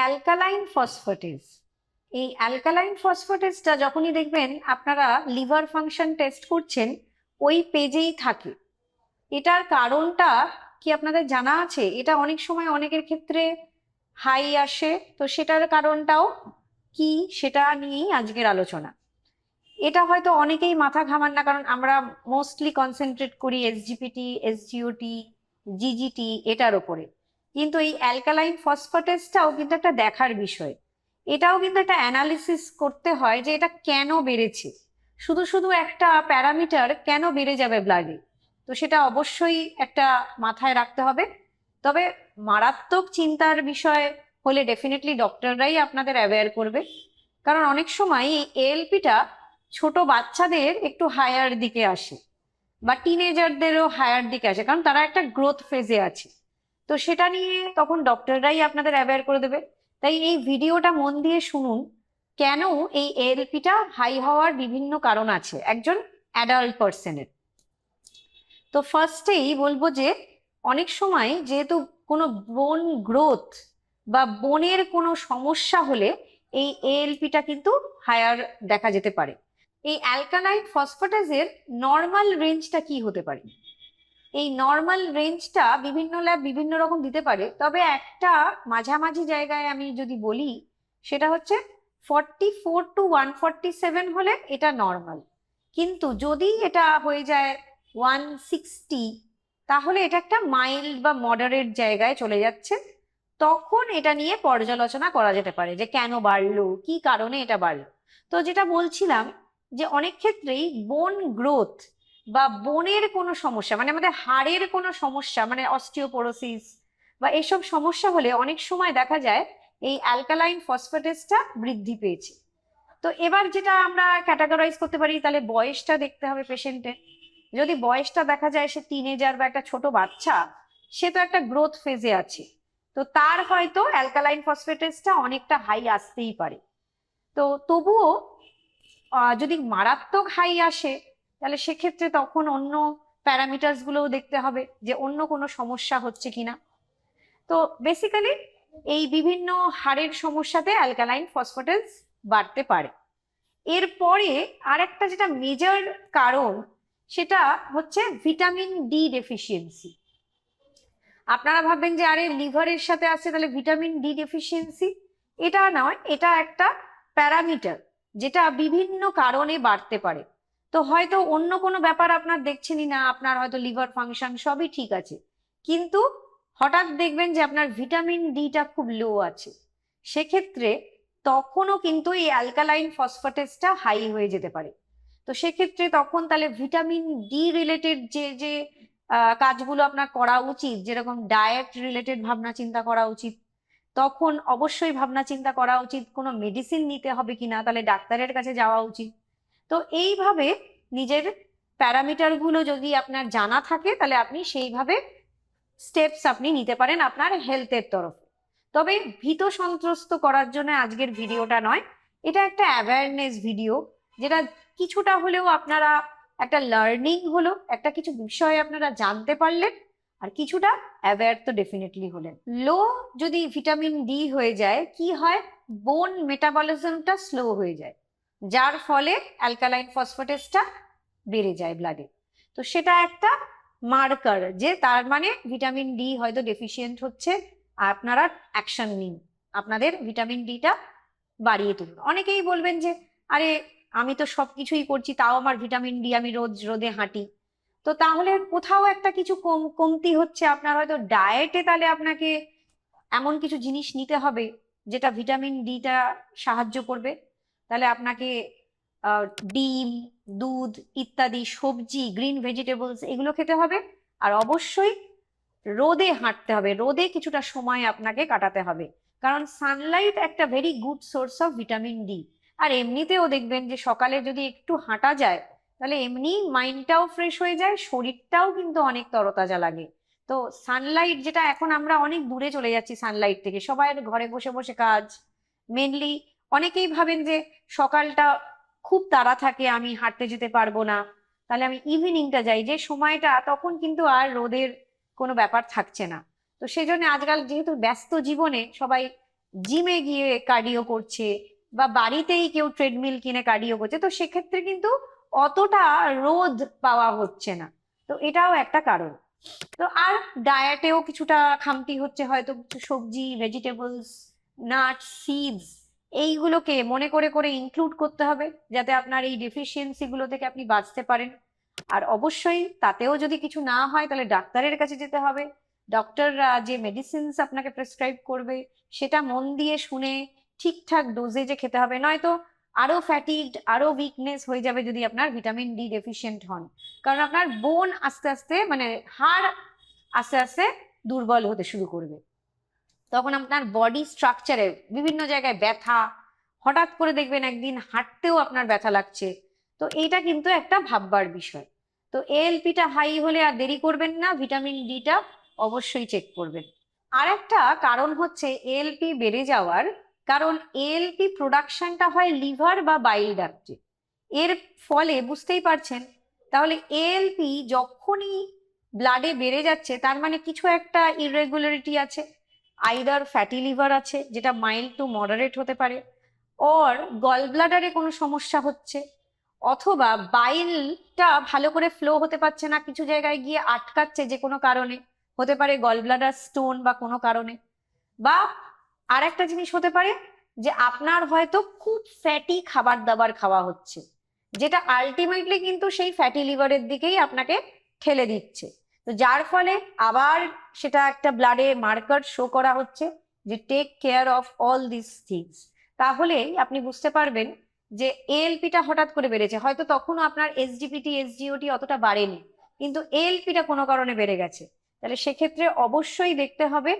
Alkaline phosphatase এই alkaline ফসফেটেজটা যখনই দেখবেন, আপনারা লিভার ফাংশন টেস্ট করছেন, ওই পেজেই থাকে। এটার কারণটা কি আপনাদের জানা আছে? এটা অনেক সময় অনেকের ক্ষেত্রে হাই আসে, তো সেটার কারণটাও কি সেটা নিয়েই আজকের আলোচনা। এটা হয়তো অনেকেই মাথা ঘামান না, কারণ আমরা মোস্টলি কনসেন্ট্রেট করি এসজিপিটি এসজিওটি জিজিটি এটার ওপরে। কিন্তু এই অ্যালকালাইন ফসফেটেসটাও কিন্তু একটা দেখার বিষয়। এটাও কিন্তু একটা অ্যানালিসিস করতে হয় যে এটা কেন বেড়েছে? শুধু শুধু একটা প্যারামিটার কেন বেড়ে যাবে ব্লাডে তো সেটা অবশ্যই একটা মাথায় রাখতে হবে। তবে মারাত্মক চিন্তার বিষয় হলে ডেফিনেটলি ডক্টররাই আপনাদের অ্যাওয়্যার করবে। কারণ অনেক সময় এই এএলপিটা ছোট বাচ্চাদের একটু হায়ার দিকে আসে বা টিনেজারদেরও হায়ার দিকে আসে। কারণ তারা একটা গ্রোথ ফেজে আছে। তো সেটা নিয়ে তখন ডক্টররাই আপনাদের অ্যাওয়্যার করে দেবে। তাই এই ভিডিওটা মন দিয়ে শুনুন, কেন এই এএলপিটা হাই হওয়ার বিভিন্ন কারণ আছে একজন অ্যাডাল্ট পার্সনের তো ফার্স্টেই বলব যে, অনেক সময় যেহেতু কোনো বোন গ্রোথ বা বোনের কোনো সমস্যা হলে এই এএলপিটা কিন্তু হায়ার দেখা যেতে পারে। এই অ্যালকালাইন ফসফেটাসের নর্মাল রেঞ্জটা কি হতে পারে? এই নর্মাল রেঞ্জটা বিভিন্ন ল্যাব বিভিন্ন রকম দিতে পারে। তবে একটা মাঝামাঝি জায়গায় আমি যদি বলি, সেটা হচ্ছে forty four two one forty seven হলে এটা নর্মাল কিন্তু যদি এটা হয়ে যায় ওয়ান সিক্সটি তাহলে এটা একটা মাইল্ড বা মডারেট জায়গায় চলে যাচ্ছে। তখন এটা নিয়ে পর্যালোচনা করা যেতে পারে যে কেন বাড়লো, কি কারণে এটা বাড়লো। তো যেটা বলছিলাম যে অনেক ক্ষেত্রেই বোন গ্রোথ বা বোনের কোনো সমস্যা মানে আমাদের হাড়ের কোনো সমস্যা মানে অস্টিওপোরোসিস বা এসব সমস্যা হলে অনেক সময় দেখা যায় এই অ্যালকালাইন ফসফেটেসটা বৃদ্ধি পেয়েছে। তো এবার যেটা আমরা ক্যাটাগরাইজ করতে পারি, তাহলে বয়সটা দেখতে হবে পেশেন্টের যদি বয়সটা দেখা যায় সে টিনেজার বা একটা ছোট বাচ্চা, সে তো একটা গ্রোথ ফেজে আছে। তো তার হয়তো অ্যালকালাইন ফসফেটেসটা অনেকটা হাই আসতেই পারে। তো তবুও যদি মারাত্মক হাই আসে তাহলে সেক্ষেত্রে তখন অন্য প্যারামিটার্স গুলোও দেখতে হবে যে অন্য কোনো সমস্যা হচ্ছে কিনা। তো বেসিক্যালি এই বিভিন্ন হাড়ের সমস্যাতে অ্যালকালাইন ফসফেটেস বাড়তে পারে। এরপরে আরেকটা যেটা মেজর কারণ, সেটা হচ্ছে ভিটামিন ডি ডেফিসিয়েন্সি আপনারা ভাববেন যে, আরে লিভারের সাথে আছে, তাহলে ভিটামিন ডি ডেফিসিয়েন্সি এটা নয়, এটা একটা প্যারামিটার, যেটা বিভিন্ন কারণে বাড়তে পারে। তো হয়তো অন্য কোনো ব্যাপার আপনার দেখছেনই না, আপনার হয়তো লিভার ফাংশন সবই ঠিক আছে। কিন্তু হঠাৎ দেখবেন যে আপনার ভিটামিন ডিটা খুব লো আছে। সেক্ষেত্রে তখনও কিন্তু এই অ্যালকালাইন ফসফেটেসটা হাই হয়ে যেতে পারে। তো সেক্ষেত্রে তখন তাহলে ভিটামিন ডি রিলেটেড যে যে কাজগুলো আপনার করা উচিত, যেরকম ডায়েট রিলেটেড ভাবনা চিন্তা করা উচিত, তখন অবশ্যই ভাবনা চিন্তা করা উচিত, কোনো মেডিসিন নিতে হবে কিনা, তাহলে ডাক্তারের কাছে যাওয়া উচিত। তো এইভাবে নিজের প্যারামিটারগুলো যদি আপনার জানা থাকে, তাহলে আপনি সেইভাবে স্টেপস আপনি নিতে পারেন আপনার হেলথের তরফে। তবে ভীত সন্ত্রস্ত করার জন্য আজকের ভিডিওটা নয়, এটা একটা অ্যাওয়ারনেস ভিডিও যেটা কিছুটা হলেও আপনারা একটা লার্নিং হলো, একটা কিছু বিষয় আপনারা জানতে পারলেন, আর কিছুটা অ্যাওয়্যার তো ডেফিনেটলি হলেন। লো যদি ভিটামিন ডি হয়ে যায়, কি হয়? বোন মেটাবলিজমটা স্লো হয়ে যায়। যার ফলে অ্যালকালাইন ফসফেটেসটা বেড়ে যায় ব্লাডে তো সেটা একটা মার্কার যে তার মানে ভিটামিন ডি হয়তো ডেফিসিয়েন্ট হচ্ছে, আপনারা অ্যাকশন নিন। আপনাদের ভিটামিন ডিটা বাড়িয়ে তুলুন। অনেকেই বলবেন যে, আরে, আমি তো সব কিছুই করছি, তাও আমার ভিটামিন ডি আমি রোজ রোদে হাঁটি। তো তাহলে কোথাও একটা কিছু কম, কমতি হচ্ছে, আপনার হয়তো ডায়েটে তাহলে আপনাকে এমন কিছু জিনিস নিতে হবে, যেটা ভিটামিন ডিটা সাহায্য করবে। তাহলে আপনাকে ডিম, দুধ ইত্যাদি, সবজি গ্রিন ভেজিটেবলস এগুলো খেতে হবে। আর অবশ্যই রোদে হাঁটতে হবে। রোদে কিছুটা সময় আপনাকে কাটাতে হবে। কারণ সানলাইট একটা very good source of vitamin D আর এমনিতেও দেখবেন যে সকালে যদি একটু হাঁটা যায়, তাহলে এমনি মাইন্ডটাও ফ্রেশ হয়ে যায়, শরীরটাও কিন্তু অনেক তরতাজা লাগে। তো সানলাইট যেটা এখন আমরা অনেক দূরে চলে যাচ্ছি সানলাইট থেকে। সবাই ঘরে বসে বসে কাজ। মেনলি অনেকেই ভাবেন যে সকালটা খুব তাড়া থাকে, আমি হাঁটতে যেতে পারব না। তাহলে আমি ইভিনিংটা যাই, যে সময়টা, তখন কিন্তু আর রোদের কোনো ব্যাপার থাকছে না। তো সেই জন্য আজকাল যেহেতু ব্যস্ত জীবনে সবাই জিমে গিয়ে কার্ডিও করছে বা বাড়িতেই কেউ ট্রেডমিল কিনে কার্ডিও করছে, তো সেক্ষেত্রে কিন্তু অতটা রোদ পাওয়া হচ্ছে না। তো এটাও একটা কারণ। তো আর ডায়েটেও কিছুটা খামতি হচ্ছে, হয়তো কিছু সবজি ভেজিটেবলস নাটস সিডস এইগুলোকে মনে করে করে ইনক্লুড করতে হবে যাতে আপনার এই ডেফিসিয়েন্সি গুলো থেকে আপনি বাঁচতে পারেন। আর অবশ্যই তাতেও যদি কিছু না হয় তাহলে ডাক্তারের কাছে যেতে হবে। ডক্টররা যে মেডিসিনস আপনাকে প্রেসক্রাইব করবে সেটা মন দিয়ে শুনে ঠিকঠাক ডোজেজে খেতে হবে। নয়তো আরও ফ্যাটিকড আরও উইকনেস হয়ে যাবে যদি আপনার ভিটামিন ডি ডেফিসিয়েন্ট হন। কারণ আপনার বোন আস্তে আস্তে মানে হাড় আস্তে আস্তে দুর্বল হতে শুরু করবে। তখন আপনার বডি স্ট্রাকচারে বিভিন্ন জায়গায় ব্যথা, হঠাৎ করে দেখবেন একদিন হাঁটতেও আপনার ব্যথা লাগছে। তো এইটা কিন্তু একটা ভাববার বিষয়। তো এএলপিটা হাই হলে আর দেরি করবেন না ভিটামিন ডিটা অবশ্যই চেক করবেন। আর একটা কারণ হচ্ছে এএলপি বেড়ে যাওয়ার কারণ এএলপি প্রোডাকশনটা হয় লিভার বা বাইল ডাক্টে এর ফলে বুঝতেই পারছেন, তাহলে এএলপি যখনই ব্লাডে বেড়ে যাচ্ছে, তার মানে কিছু একটা ইরেগুলারিটি আছে। আইদার ফ্যাটি লিভার আছে, যেটা মাইল্ড টু মডারেট হতে পারে অর গল ব্লাডারে কোনো সমস্যা হচ্ছে, অথবা বাইলটা ভালো করে ফ্লো হতে পারছে না, কিছু জায়গায় গিয়ে আটকাচ্ছে যে কোনো কারণে, হতে পারে গল ব্লাডার স্টোন বা কোনো কারণে, বা আর একটা জিনিস হতে পারে যে আপনার হয়তো খুব ফ্যাটি খাবার দাবার খাওয়া হচ্ছে, যেটা আলটিমেটলি কিন্তু সেই ফ্যাটি লিভারের দিকেই আপনাকে ঠেলে দিচ্ছে। তো যার ফলে আবার সেটা একটা ব্লাডে মার্কার শো করা হচ্ছে যে take care of all this things তাহলেই আপনি বুঝতে পারবেন যে এএলপিটা হঠাৎ করে বেড়েছে। হয়তো তখনও আপনার এসডিপিটি এসডিওটি অতটা বাড়েনি, কিন্তু এএলপিটা কোনো কারণে বেড়ে গেছে। তাহলে সেক্ষেত্রে অবশ্যই দেখতে হবে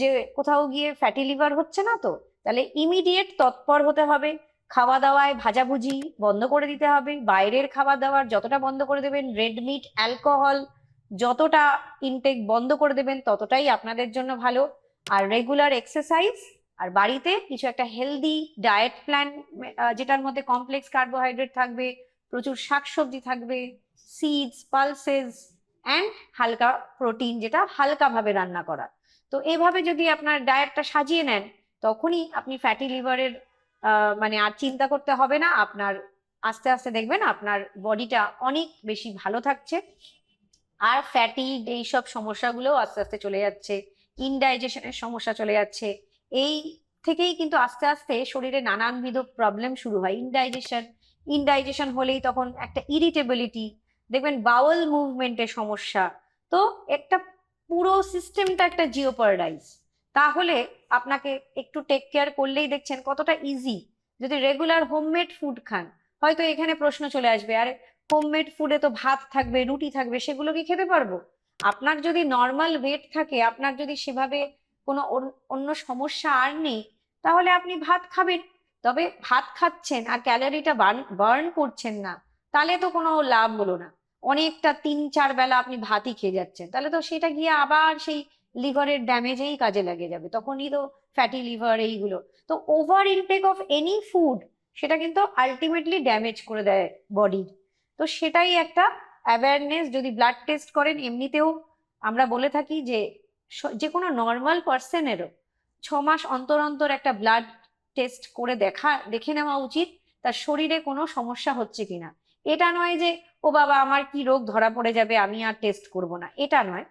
যে কোথাও গিয়ে ফ্যাটি লিভার হচ্ছে না তো? তাহলে ইমিডিয়েট তৎপর হতে হবে। খাওয়া দাওয়ায় ভাজাভুজি বন্ধ করে দিতে হবে। বাইরের খাবার দাবার যতটা বন্ধ করে দেবেন রেড মিট অ্যালকোহল যতটা ইনটেক বন্ধ করে দেবেন ততটাই আপনাদের জন্য ভালো। আর রেগুলার এক্সারসাইজ আর বাড়িতে কিছু একটা হেলদি ডায়েট প্ল্যান যেটার মধ্যে কমপ্লেক্স কার্বোহাইড্রেট থাকবে, প্রচুর শাকসবজি থাকবে সিডস পালসেস অ্যান্ড হালকা প্রোটিন যেটা হালকাভাবে রান্না করা তো এভাবে যদি আপনার ডায়েটটা সাজিয়ে নেন, তখনই আপনি ফ্যাটি লিভারের মানে আর চিন্তা করতে হবে না। আপনার আস্তে আস্তে দেখবেন আপনার বডিটা অনেক বেশি ভালো থাকছে। আর ফ্যাটি এইসব সমস্যাগুলো আস্তে আস্তে চলে যাচ্ছে ইনডাইজেশনের সমস্যা চলে যাচ্ছে, এই থেকেই কিন্তু আস্তে আস্তে শরীরে নানানবিধ প্রবলেম শুরু হয়। ইনডাইজেশন ইনডাইজেশন হলেই তখন একটা ইরিটেবিলিটি দেখবেন বাউল মুভমেন্টের সমস্যা। তো একটা পুরো সিস্টেমটা একটা জিওপারডাইজ তাহলে আপনাকে একটু টেক কেয়ার করলেই দেখছেন কতটা ইজি যদি রেগুলার হোমমেড ফুড খান, হয়তো এখানে প্রশ্ন চলে আসবে, আরে হোমমেড ফুডে তো ভাত থাকবে, রুটি থাকবে, সেগুলো কি খেতে পারব? আপনার যদি নর্মাল ওয়েট থাকে, আপনার যদি সেভাবে কোনো অন্য সমস্যা আর নেই, তাহলে আপনি ভাত খাবেন। তবে ভাত খাচ্ছেন আর ক্যালোরিটা বার্ন করছেন না, তাহলে তো কোনো লাভ হলো না। অনেকটা তিন চার বেলা আপনি ভাতই খেয়ে যাচ্ছেন, তাহলে তো সেটা গিয়ে আবার সেই লিভারের ড্যামেজেই কাজে লাগে যাবে, তখনই তো ফ্যাটি লিভার এইগুলো। তো over intake of any food সেটা কিন্তু আলটিমেটলি ড্যামেজ করে দেয় বডির তো সেটাই একটা অ্যাওয়ারনেস যদি ব্লাড টেস্ট করেন, এমনিতেও আমরা বলে থাকি যে যে কোনো নর্মাল পার্সনেরও ছ মাস অন্তর অন্তর একটা ব্লাড টেস্ট করে দেখা, দেখে নেওয়া উচিত, তার শরীরে কোনো সমস্যা হচ্ছে কিনা। এটা নয় যে, ও বাবা, আমার কি রোগ ধরা পড়ে যাবে, আমি আর টেস্ট করব না। এটা নয়।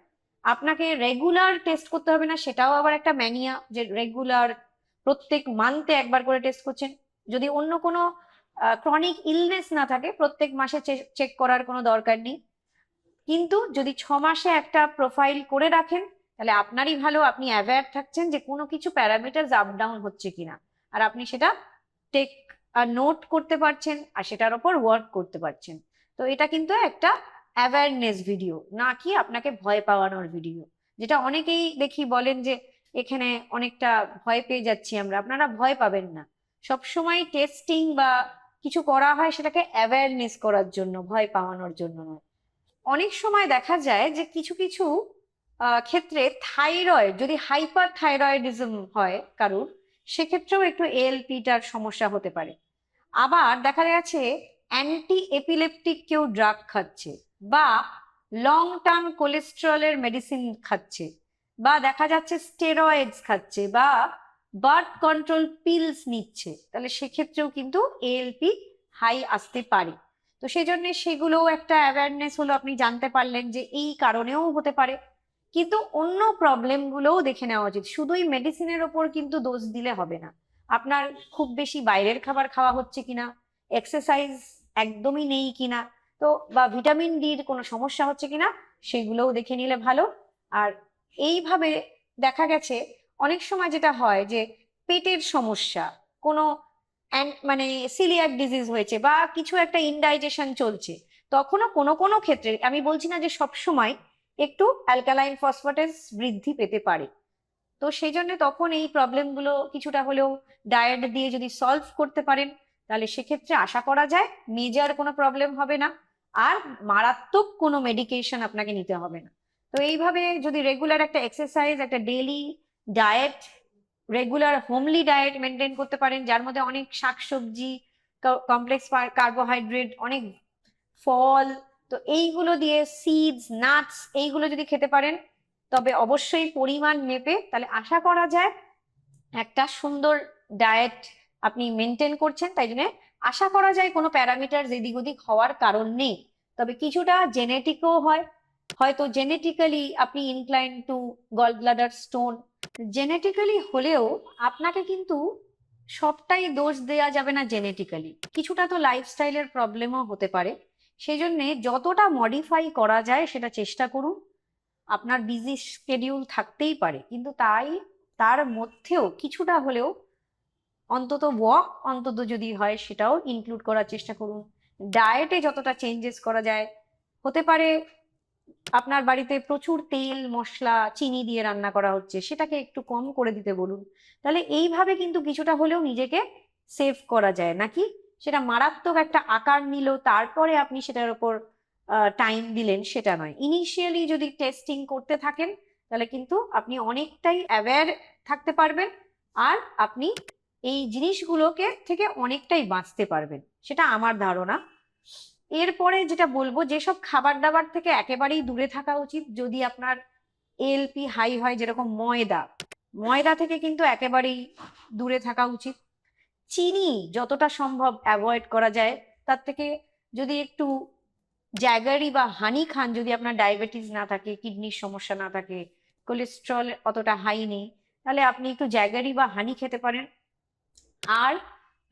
আপনাকে রেগুলার টেস্ট করতে হবে না, সেটাও আবার একটা ম্যানিয়া যে রেগুলার প্রত্যেক মান্থে একবার করে টেস্ট করছেন। যদি অন্য কোনো ক্রনিক ইলনেস না থাকে, প্রত্যেক মাসে চেক করার কোনো দরকার নেই। কিন্তু যদি ছ মাসে একটা প্রোফাইল করে রাখেন, তাহলে আপনারই ভালো, আপনি অ্যাওয়্যার থাকছেন যে কোনো কিছু প্যারামিটার আপ ডাউন হচ্ছে কিনা। আর আপনি সেটা টেক নোট করতে পারছেন, আর সেটার ওপর ওয়ার্ক করতে পারছেন। তো এটা কিন্তু একটা অ্যাওয়ারনেস ভিডিও না কি আপনাকে ভয় পাওয়ানোর ভিডিও যেটা অনেকেই দেখি বলেন যে, এখানে অনেকটা ভয় পেয়ে যাচ্ছি আমরা, আপনারা ভয় পাবেন না। সবসময় টেস্টিং বা কিছু করা হয় সেটাকে অ্যাওয়ারনেস করার জন্য, ভয় পাওয়ানোর জন্য নয়। অনেক সময় দেখা যায় যে কিছু কিছু ক্ষেত্রে থাইরয়েড যদি হাইপার থাইরয়েডিজম হয় কারুর, সেক্ষেত্রেও একটু এএলপিটার সমস্যা হতে পারে। আবার দেখা যাচ্ছে অ্যান্টি এপিলেপটিক কেউ ড্রাগ খাচ্ছে বা লং টার্ম কোলেস্ট্রলের মেডিসিন খাচ্ছে বা দেখা যাচ্ছে স্টেরয়েডস খাচ্ছে বা বার্থ কন্ট্রোল পিলস নিচ্ছে, তাহলে সেক্ষেত্রেও কিন্তু এএলপি হাই আসতে পারে। তো সেই জন্য সেগুলোও একটা অ্যাওয়ারনেস হলো, আপনি জানতে পারলেন যে এই কারণেও হতে পারে। কিন্তু অন্য প্রবলেমগুলোও দেখে নেওয়া উচিত। শুধুই মেডিসিনের ওপর কিন্তু দোষ দিলে হবে না। আপনার খুব বেশি বাইরের খাবার খাওয়া হচ্ছে কিনা এক্সারসাইজ একদমই নেই কিনা, তো বা ভিটামিন ডির কোনো সমস্যা হচ্ছে কিনা, সেগুলোও দেখে নিলে ভালো। আর এইভাবে দেখা গেছে অনেক সময় যেটা হয় যে পেটের সমস্যা, কোনো মানে সিলিয়াক ডিজিজ হয়েছে বা কিছু একটা ইনডাইজেশন চলছে, তখনও কোনো কোনো ক্ষেত্রে, আমি বলছি না যে সব সময় একটু অ্যালকালাইন ফসফেটেস বৃদ্ধি পেতে পারে। তো সেই জন্য তখন এই প্রবলেমগুলো কিছুটা হলেও ডায়েট দিয়ে যদি সলভ করতে পারেন, তাহলে সেক্ষেত্রে আশা করা যায় মেজার কোনো প্রবলেম হবে না, আর মারাত্মক কোনো মেডিকেশন আপনাকে নিতে হবে না। তো এইভাবে যদি রেগুলার একটা এক্সারসাইজ একটা daily diet regular homely diet maintain করতে পারেন, যার মধ্যে অনেক শাকসবজি কমপ্লেক্স কার্বোহাইড্রেট অনেক ফল, তো এইগুলো দিয়ে সিডস নাটস এইগুলো যদি খেতে পারেন, তবে অবশ্যই পরিমাণ মেপে, তাহলে আশা করা যায় একটা সুন্দর ডায়েট আপনি মেনটেন করছেন, তাই জন্য আশা করা যায় কোনো প্যারামিটার এদিক ওদিক হওয়ার কারণ নেই। তবে কিছুটা জেনেটিকও হয়, হয়তো জেনেটিক্যালি আপনি incline to gall bladder stone genetically হলেও আপনাকে কিন্তু সবটাই দোষ দেওয়া যাবে না জেনেটিক্যালি কিছুটা তো লাইফস্টাইলের প্রবলেমও হতে পারে। সেই জন্যে যতটা মডিফাই করা যায় সেটা চেষ্টা করুন। আপনার বিজি স্কেডিউল থাকতেই পারে। কিন্তু তাই তার মধ্যেও কিছুটা হলেও অন্তত ওয়াক অন্তত যদি হয় সেটাও ইনক্লুড করার চেষ্টা করুন। ডায়েটে যতটা চেঞ্জেস করা যায়, হতে পারে আপনার বাড়িতে প্রচুর তেল, মশলা, চিনি দিয়ে রান্না করা হচ্ছে, সেটাকে একটু কম করে দিতে বলুন। তাহলে এইভাবে কিন্তু কিছুটা হলেও নিজেকে সেভ করা যায়, নাকি? সেটা মারাত্মক একটা আকার নিল, তারপরে আপনি সেটার উপর টাইম দিলেন, সেটা নয়। ইনিশিয়ালি যদি টেস্টিং করতে থাকেন, তাহলে কিন্তু আপনি অনেকটাই অ্যাওয়্যার থাকতে পারবেন, আর আপনি এই জিনিসগুলোকে থেকে অনেকটাই বাঁচতে পারবেন। সেটা আমার ধারণা। এরপরে যেটা বলব, যেসব খাবার দাবার থেকে একেবারেই দূরে থাকা উচিত, যদি আপনার এলপি হাই হয়, যেরকম ময়দা ময়দা থেকে কিন্তু একেবারেই দূরে থাকা উচিত। চিনি যতটা সম্ভব অ্যাভয়েড করা যায়, তার থেকে যদি একটু জ্যাগারি বা হানি খান, যদি আপনার ডায়াবেটিস না থাকে কিডনির সমস্যা না থাকে কোলেস্ট্রল অতটা হাই নেই, তাহলে আপনি একটু জ্যাগারি বা হানি খেতে পারেন। আর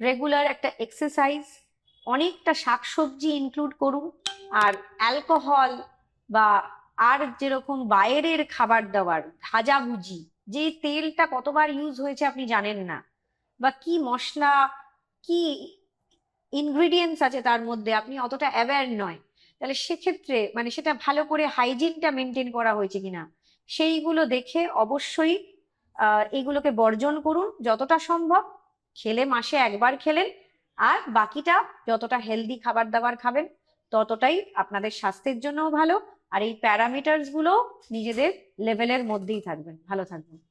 রেগুলার একটা এক্সারসাইজ অনেকটা শাকসবজি ইনক্লুড করুন। আর অ্যালকোহল বা আর যেরকম বাইরের খাবার দাবার ভাজাভুজি যে তেলটা কতবার ইউজ হয়েছে আপনি জানেন না। বা কি মশলা, কি ইনগ্রিডিয়েন্টস আছে তার মধ্যে আপনি অতটা অ্যাওয়্যার নয়। তাহলে সেক্ষেত্রে মানে সেটা ভালো করে হাইজিনটা মেনটেন করা হয়েছে কিনা, সেইগুলো দেখে অবশ্যই এগুলোকে বর্জন করুন যতটা সম্ভব। খেলে মাসে একবার খেলেন আর বাকিটা যতটা হেলদি খাবার দাবার খাবেন, ততটাই আপনাদের স্বাস্থ্যের জন্যও ভালো। আর এই প্যারামিটার্সগুলো নিজেদের লেভেলের মধ্যেই থাকবেন। ভালো থাকবেন।